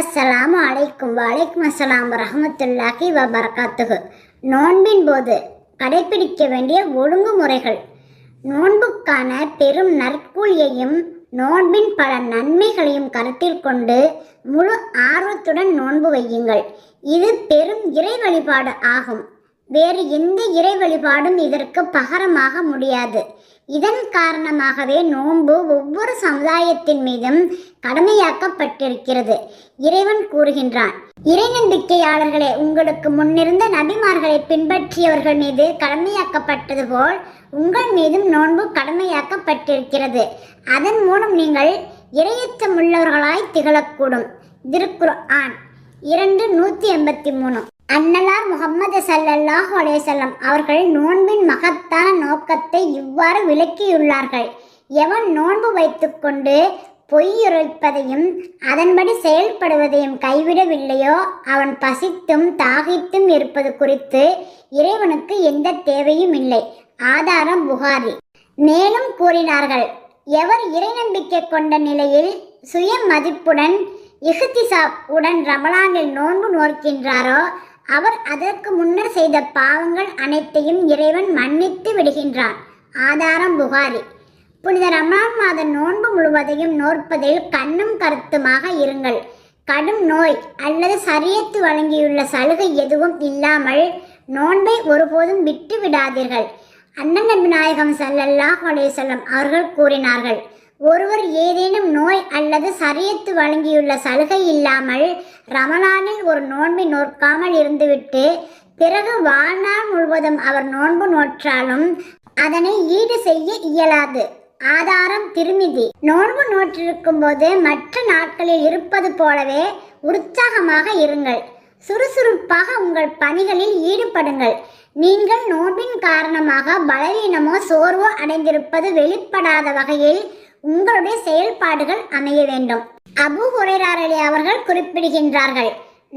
அஸ்ஸலாம் அலைக்கும் வலைக்கும் அஸ்ஸலாம் ரஹமத்துல்லாஹி வபரகாத்துஹு. நோன்பின் போது கடைபிடிக்க வேண்டிய ஒழுங்குமுறைகள். நோன்புக்கான பெரும் நற்கூலியையும் நோன்பின் பல நன்மைகளையும் கருத்தில் கொண்டு முழு ஆர்வத்துடன் நோன்பு வையுங்கள். இது பெரும் இறை வழிபாடு ஆகும். வேறு எந்த இறை வழிபாடும் இதற்கு பகரமாக முடியாது. இதன் காரணமாகவே நோன்பு ஒவ்வொரு சமுதாயத்தின் மீதும் கடமையாக்கப்பட்டிருக்கிறது. இறைவன் கூறுகின்றான் இறை நம்பிக்கையாளர்களே உங்களுக்கு முன்னிருந்த நபிமார்களை பின்பற்றியவர்கள் மீது கடமையாக்கப்பட்டது போல் உங்கள் மீதும் நோன்பு கடமையாக்கப்பட்டிருக்கிறது. அதன் மூலம் நீங்கள் இரையச்சம் உள்ளவர்களாய் திகழக்கூடும். திருக்குர் ஆண் இரண்டு நூற்றி எண்பத்தி மூணு. அன்னலார் முகமது சல்லல்லாஹ் அலேசல்லம் அவர்கள் நோன்பின் மகத்தான நோக்கத்தை இவ்வாறு விளக்கியுள்ளார்கள். எவன் நோன்பு வைத்துக்கொண்டு பொய்யுரைப்பதையும் அதன்படி செயல்படுவதையும் கைவிடவில்லையோ அவன் பசித்தும் தாகித்தும் இருப்பது குறித்து இறைவனுக்கு எந்த தேவையும் இல்லை. ஆதாரம் புகாரி. மேலும் கூறினார்கள் எவர் இறை நம்பிக்கை கொண்ட நிலையில் சுய மதிப்புடன் இஹ்திசாப் உடன் ரமலானில் நோன்பு நோக்கின்றாரோ அவர் அதற்கு முன்னர் செய்த பாவங்கள் அனைத்தையும் இறைவன் மன்னித்து விடுகின்றார். ஆதாரம் புகாரி. புனித ரமணான் மாத நோன்பு முழுவதையும் நோற்பதில் கண்ணும் கருத்துமாக இருங்கள். கடும் நோய் அல்லது சரியத்து வழங்கியுள்ள சலுகை எதுவும் இல்லாமல் நோன்பை ஒருபோதும் விட்டு விடாதீர்கள். அண்ணன் விநாயகம் சல்லல்லாஹ் ஸல்லல்லாஹு அவர்கள் கூறினார்கள் ஒருவர் ஏதேனும் அல்லது சரியத்து வழங்கியுள்ள சலுகை இல்லாமல் ரமலானில் ஒரு நோன்பை நோக்காமல் இருந்துவிட்டு பிறகு வாழ்நாள் முழுவதும் அவர் நோன்பு நோற்றாலும் அதனை ஈடு செய்ய இயலாது. ஆதாரம் திருமிதி நோன்பு நோற்றிருக்கும் போது மற்ற நாட்களில் இருப்பது போலவே உற்சாகமாக இருங்கள். சுறுசுறுப்பாக உங்கள் பணிகளில் ஈடுபடுங்கள். நீங்கள் நோன்பின் காரணமாக பலவீனமோ சோர்வோ அடைந்திருப்பது வெளிப்படாத வகையில் உங்களுடைய செயல்பாடுகள் அமைய வேண்டும். அபு ஹுரேராரலி அவர்கள் குறிப்பிடுகின்றார்கள்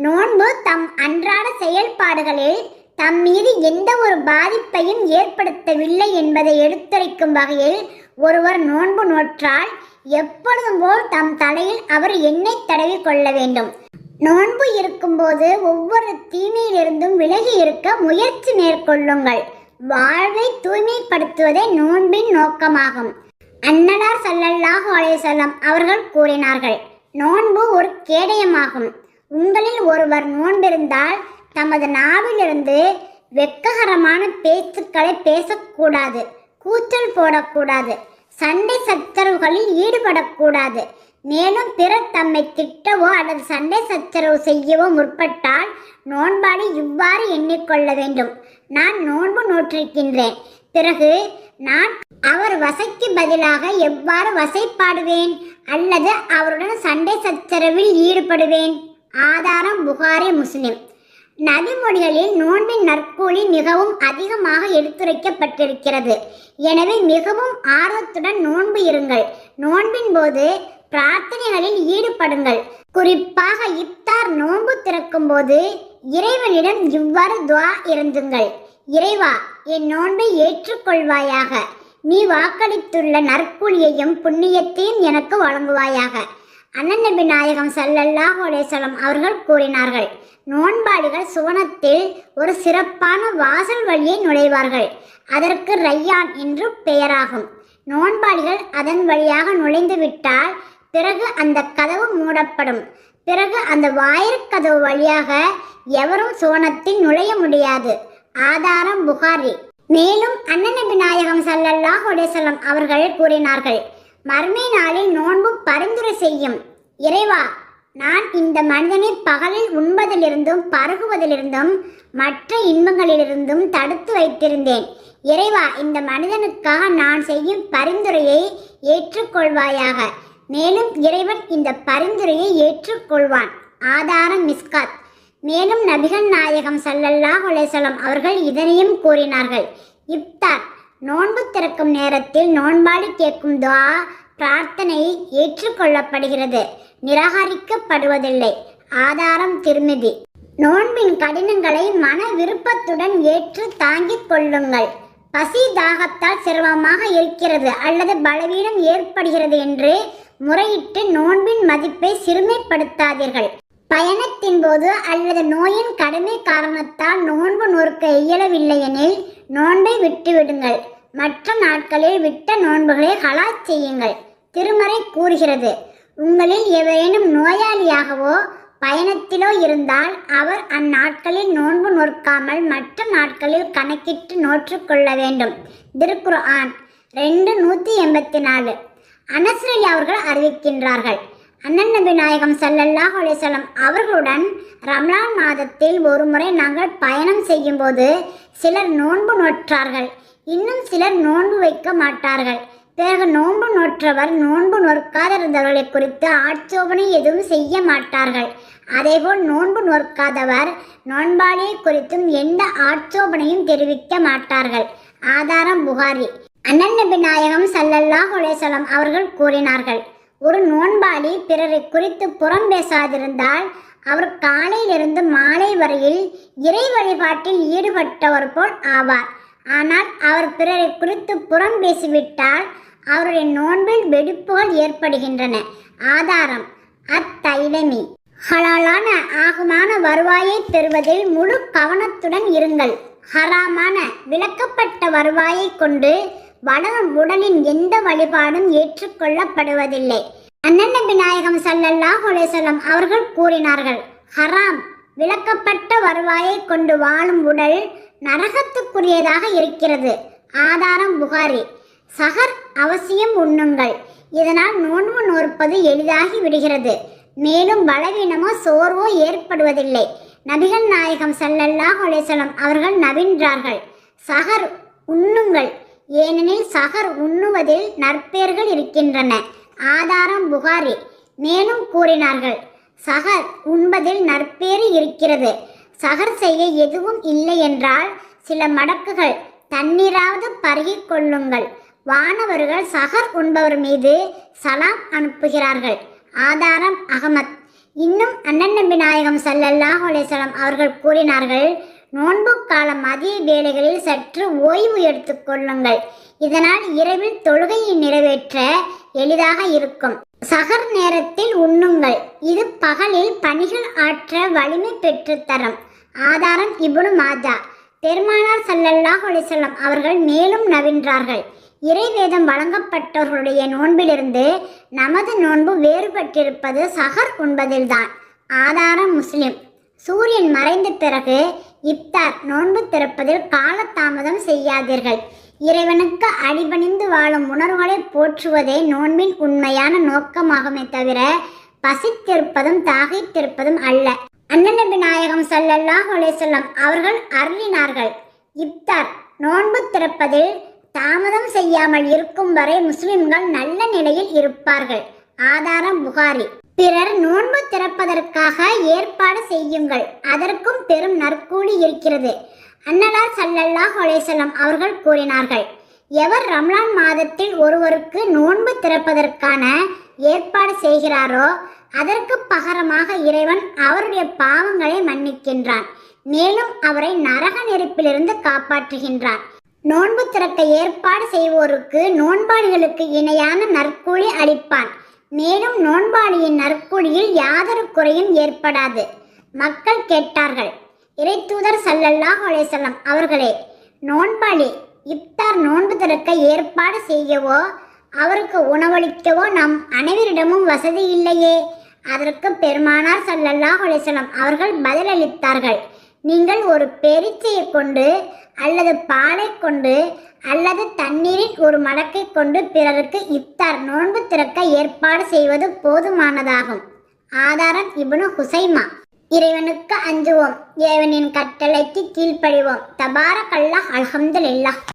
நோன்பு தம் அன்றாட செயல்பாடுகளில் தம் மீது எந்த ஒரு பாதிப்பையும் ஏற்படுத்தவில்லை என்பதை எடுத்துரைக்கும் வகையில் ஒருவர் நோன்பு நோற்றால் எப்பொழுதும் போல் தம் தலையில் அவர் எண்ணெய் தடவி கொள்ள வேண்டும். நோன்பு இருக்கும்போது ஒவ்வொரு தீமையிலிருந்தும் விலகி இருக்க முயற்சி மேற்கொள்ளுங்கள். வாழ்வை தூய்மைப்படுத்துவதே நோன்பின் நோக்கமாகும். அன்னலார் சல்லல்லாஹு அலேசல்லம் அவர்கள் கூறினார்கள் நோன்பு ஒரு கேடயமாகும். உங்களில் ஒருவர் நோன்பிருந்தால் தமது நாவிலிருந்து வெட்ககரமான பேச்சுக்களை பேசக்கூடாது கூச்சல் போடக்கூடாது சண்டை சச்சரவுகளில் ஈடுபடக்கூடாது. மேலும் பிறர் தம்மை திட்டவோ அல்லது சண்டை சச்சரவு செய்யவோ முற்பட்டால் நோன்பாடி இவ்வாறு எண்ணிக்கொள்ள வேண்டும். நான் நோன்பு நோற்றிருக்கின்றேன். பிறகு நான் அவர் வசைக்கு பதிலாக எவ்வாறு வசைப்பாடுவேன்? அல்லது அவருடன் சண்டை சச்சரவில் ஈடுபடுவேன்? ஆதாரம் புகாரி முஸ்லிம். நபிமொழிகளில் நோன்பின் நற்கூலி மிகவும் அதிகமாக எடுத்துரைக்கப்பட்டிருக்கிறது. எனவே மிகவும் ஆர்வத்துடன் நோன்பு இருங்கள். நோன்பின் போது பிரார்த்தனைகளில் ஈடுபடுங்கள். குறிப்பாக இப்தார் நோன்பு திறக்கும் போது இறைவனிடம் இவ்வாறு துவா இருந்துங்கள். இறைவா என் நோன்பை ஏற்றுக்கொள்வாயாக. நீ வாக்களித்துள்ள நற்கூலியையும் புண்ணியத்தையும் எனக்கு வழங்குவாயாக. அண்ணன் நாயகம் சல்லல்லாஹ் அலைஹி அவர்கள் கூறினார்கள் நோன்பாளிகள் சுவனத்தில் ஒரு சிறப்பான வாசல் வழியை நுழைவார்கள். அதற்கு ரையான் என்று பெயராகும். நோன்பாளிகள் அதன் வழியாக நுழைந்து விட்டால் பிறகு அந்த கதவு மூடப்படும். பிறகு அந்த வாயிற்கதவு வழியாக எவரும் சுவனத்தில் நுழைய முடியாது. ஆதாரம் புகாரி. மேலும் அண்ணன் விநாயகம் நாயகம் ஸல்லல்லாஹு அலைஹி அவர்கள் கூறினார்கள் மர்மை நாளில் நோன்பு பரிந்துரை செய்யும். இறைவா நான் இந்த மனிதனை பகலில் உண்பதிலிருந்தும் பருகுவதிலிருந்தும் மற்ற இன்பங்களிலிருந்தும் தடுத்து வைத்திருந்தேன். இறைவா இந்த மனிதனுக்காக நான் செய்யும் பரிந்துரையை ஏற்றுக்கொள்வாயாக. மேலும் இறைவன் இந்த பரிந்துரையை ஏற்றுக்கொள்வான். ஆதாரம் மிஸ்காத். மேலும் நபிகள் நாயகம் சல்லல்லா அலைஹி அவர்கள் இதனையும் கூறினார்கள். இப்தார் நோன்பு திறக்கும் நேரத்தில் நோன்பாளி கேட்கும் துவா பிரார்த்தனை ஏற்றுக்கொள்ளப்படுகிறது. நிராகரிக்கப்படுவதில்லை. ஆதாரம் திருமிதி. நோன்பின் கடினங்களை மன விருப்பத்துடன் ஏற்று தாங்கிக் கொள்ளுங்கள். பசி தாகத்தால் சிரமமாக இருக்கிறது அல்லது பலவீனம் ஏற்படுகிறது என்று முறையிட்டு நோன்பின் மதிப்பை சிறுமைப்படுத்தாதீர்கள். பயணத்தின் போது அல்லது நோயின் கடுமை காரணத்தால் நோன்பு நோற்க இயலவில்லை எனில் நோன்பை விட்டுவிடுங்கள். மற்ற நாட்களில் விட்ட நோன்புகளை ஹலா செய்யுங்கள். திருமறை கூறுகிறது உங்களில் எவரேனும் நோயாளியாகவோ பயணத்திலோ இருந்தால் அவர் அந்நாட்களில் நோன்பு நோற்காமல் மற்ற நாட்களில் கணக்கிட்டு நோற்றுக்கொள்ள வேண்டும். திருக்குர்ஆன் ரெண்டு நூற்றி எண்பத்தி நாலு அனஸ்ரலி அவர்கள் அறிவிக்கின்றார்கள் அண்ணன் நபி நாயகம் சல்லல்லாஹ் அலிசல்லம் அவர்களுடன் ரம்லான் மாதத்தில் ஒரு முறை நாங்கள் பயணம் செய்யும்போது சிலர் நோன்பு நோற்றார்கள். இன்னும் சிலர் நோன்பு வைக்க மாட்டார்கள். பிறகு நோன்பு நோற்றவர் நோன்பு நோற்காதிருந்தவர்களை குறித்து ஆட்சோபனை எதுவும் செய்ய மாட்டார்கள். அதேபோல் நோன்பு நோற்காதவர் நோன்பாளியை குறித்தும் எந்த ஆட்சோபனையும் தெரிவிக்க மாட்டார்கள். ஆதாரம் புகாரி. அண்ணன் நபி நாயகம் சல்லல்லாஹ் அலைஹி அவர்கள் கூறினார்கள். ஒரு நோன்பாளி பிறரை குறித்து புறம் பேசாதிருந்தால் அவர் காலையிலிருந்து மாலை வரையில் இறை வழிபாட்டில் ஈடுபட்டவர் போல் ஆவார். ஆனால் அவர் பிறரை குறித்து புறம் பேசிவிட்டால் அவருடைய நோன்பில் வெடிப்புகள் ஏற்படுகின்றன. ஆதாரம் அத்தைலமி. ஹலாலான ஆகுமான வருவாயை பெறுவதில் முழு கவனத்துடன் இருங்கள். ஹராமான விளக்கப்பட்ட வருவாயை கொண்டு வளரும் உடலின் எந்த வழிபாடும் ஏற்றுக்கொள்ளப்படுவதில்லை. அண்ணன் விநாயகம் சல்லல்லாஹ் ஸல்லல்லாஹு அவர்கள் கூறினார்கள் ஹராம். விளக்கப்பட்ட வருவாயை கொண்டு வாழும் உடல் நரகத்துக்குரியதாக இருக்கிறது. ஆதாரம் புகாரி. சகர் அவசியம் உண்ணுங்கள். இதனால் நோன்பு நோற்பது எளிதாகி விடுகிறது. மேலும் பலவீனமோ சோர்வோ ஏற்படுவதில்லை. நபிகள் நாயகம் சல்லல்லாஹ் அலைஹி அவர்கள் நவின்றார்கள் சகர் உண்ணுங்கள். ஏனெனில் சகர் உண்ணுவதில் நற்பெயர்கள் இருக்கின்றன. ஆதாரம் புகாரி. மேலும் கூறினார்கள் சகர் உண்பதில் நற்பேறு இருக்கிறது. சகர் செய்ய எதுவும் இல்லை என்றால் சில மடக்குகள் தண்ணீராவது பருகிக் கொள்ளுங்கள். வானவர்கள் சகர் உண்பவர் மீது சலாம் அனுப்புகிறார்கள். ஆதாரம் அகமத். இன்னும் அண்ணன் நம்பி நாயகம் சல்லல்லாஹ் அலைஹி அவர்கள் கூறினார்கள் நோன்பு கால மதிய வேலைகளில் சற்று ஓய்வு எடுத்துக் கொள்ளுங்கள். இதனால் இரவில் தொழுகையை நிறைவேற்ற எளிதாக இருக்கும். சகர் நேரத்தில் உண்ணுங்கள். இது பகலில் பணிகள் ஆற்ற வலிமை பெற்றுத் தரும். ஆதாரம் இபுனு மாஜா. பெருமானார் சல்லல்லாஹ் செல்லம் அவர்கள் மேலும் நவின்றார்கள். இறைவேதம் வழங்கப்பட்டவர்களுடைய நோன்பிலிருந்து நமது நோன்பு வேறுபட்டிருப்பது சகர் உண்பதில்தான் ஆதாரம் முஸ்லிம். சூரியன் மறைந்த பிறகு இப்தார் நோன்பு திறப்பதில் காலதாமதம் செய்யாதீர்கள். இறைவனுக்கு அடிபணிந்து வாழும் உணர்வுகளை போற்றுவதே நோன்பின் உண்மையான நோக்கமாகுமே தவிர பசித்திருப்பதும் தாகித்திருப்பதும் அல்ல. அண்ணன் விநாயகம் நாயகம் ஸல்லல்லாஹு அலைஹி அவர்கள் அருளினார்கள் இப்தார் நோன்பு திறப்பதில் தாமதம் செய்யாமல் இருக்கும் வரை முஸ்லிம்கள் நல்ல நிலையில் இருப்பார்கள். ஆதாரம் புகாரி. பிறர் நோன்பு திறப்பதற்காக ஏற்பாடு செய்யுங்கள். அதற்கும் பெரும் நற்கூலி இருக்கிறது. அன்னலார் சல்லல்லாஹ் அலைஹிஸ்ஸலாம் அவர்கள் கூறினார்கள் எவர் ரம்லான் மாதத்தில் ஒருவருக்கு நோன்பு திறப்பதற்கான ஏற்பாடு செய்கிறாரோ அதற்கு பகரமாக இறைவன் அவருடைய பாவங்களை மன்னிக்கின்றான். மேலும் அவரை நரக நெருப்பிலிருந்து காப்பாற்றுகின்றான். நோன்பு திறக்க ஏற்பாடு செய்வோருக்கு நோன்பாளிகளுக்கு இணையான நற்கூலி அளிப்பான். மேலும் நோன்பாளியின் நற்கூலியில் யாதொரு குறையும் ஏற்படாது. மக்கள் கேட்டார்கள் இறைத்தூதர் சல்லல்லாஹ் அலேசல்லம் அவர்களே நோன்பாளி இப்தார் நோன்பு திறக்க ஏற்பாடு செய்யவோ அவருக்கு உணவளிக்கவோ நம் அனைவரிடமும் வசதி இல்லையே? அதற்கு பெருமானார் சல்லல்லாஹ் அலேசல்லம் அவர்கள் பதிலளித்தார்கள் நீங்கள் ஒரு பெரிச்சையை கொண்டு அல்லது பாலை கொண்டு அல்லது தண்ணீரில் ஒரு மடக்கை கொண்டு பிறருக்கு இப்தார் நோன்பு திறக்க ஏற்பாடு செய்வது போதுமானதாகும். ஆதாரம் இப்னு ஹுசைமா. இறைவனுக்கு அஞ்சுவோம். இறைவனின் கட்டளைக்கு கீழ்ப்படிவோம். தபாரக்கல்லாஹ் அல்ஹம்துலில்லாஹ்.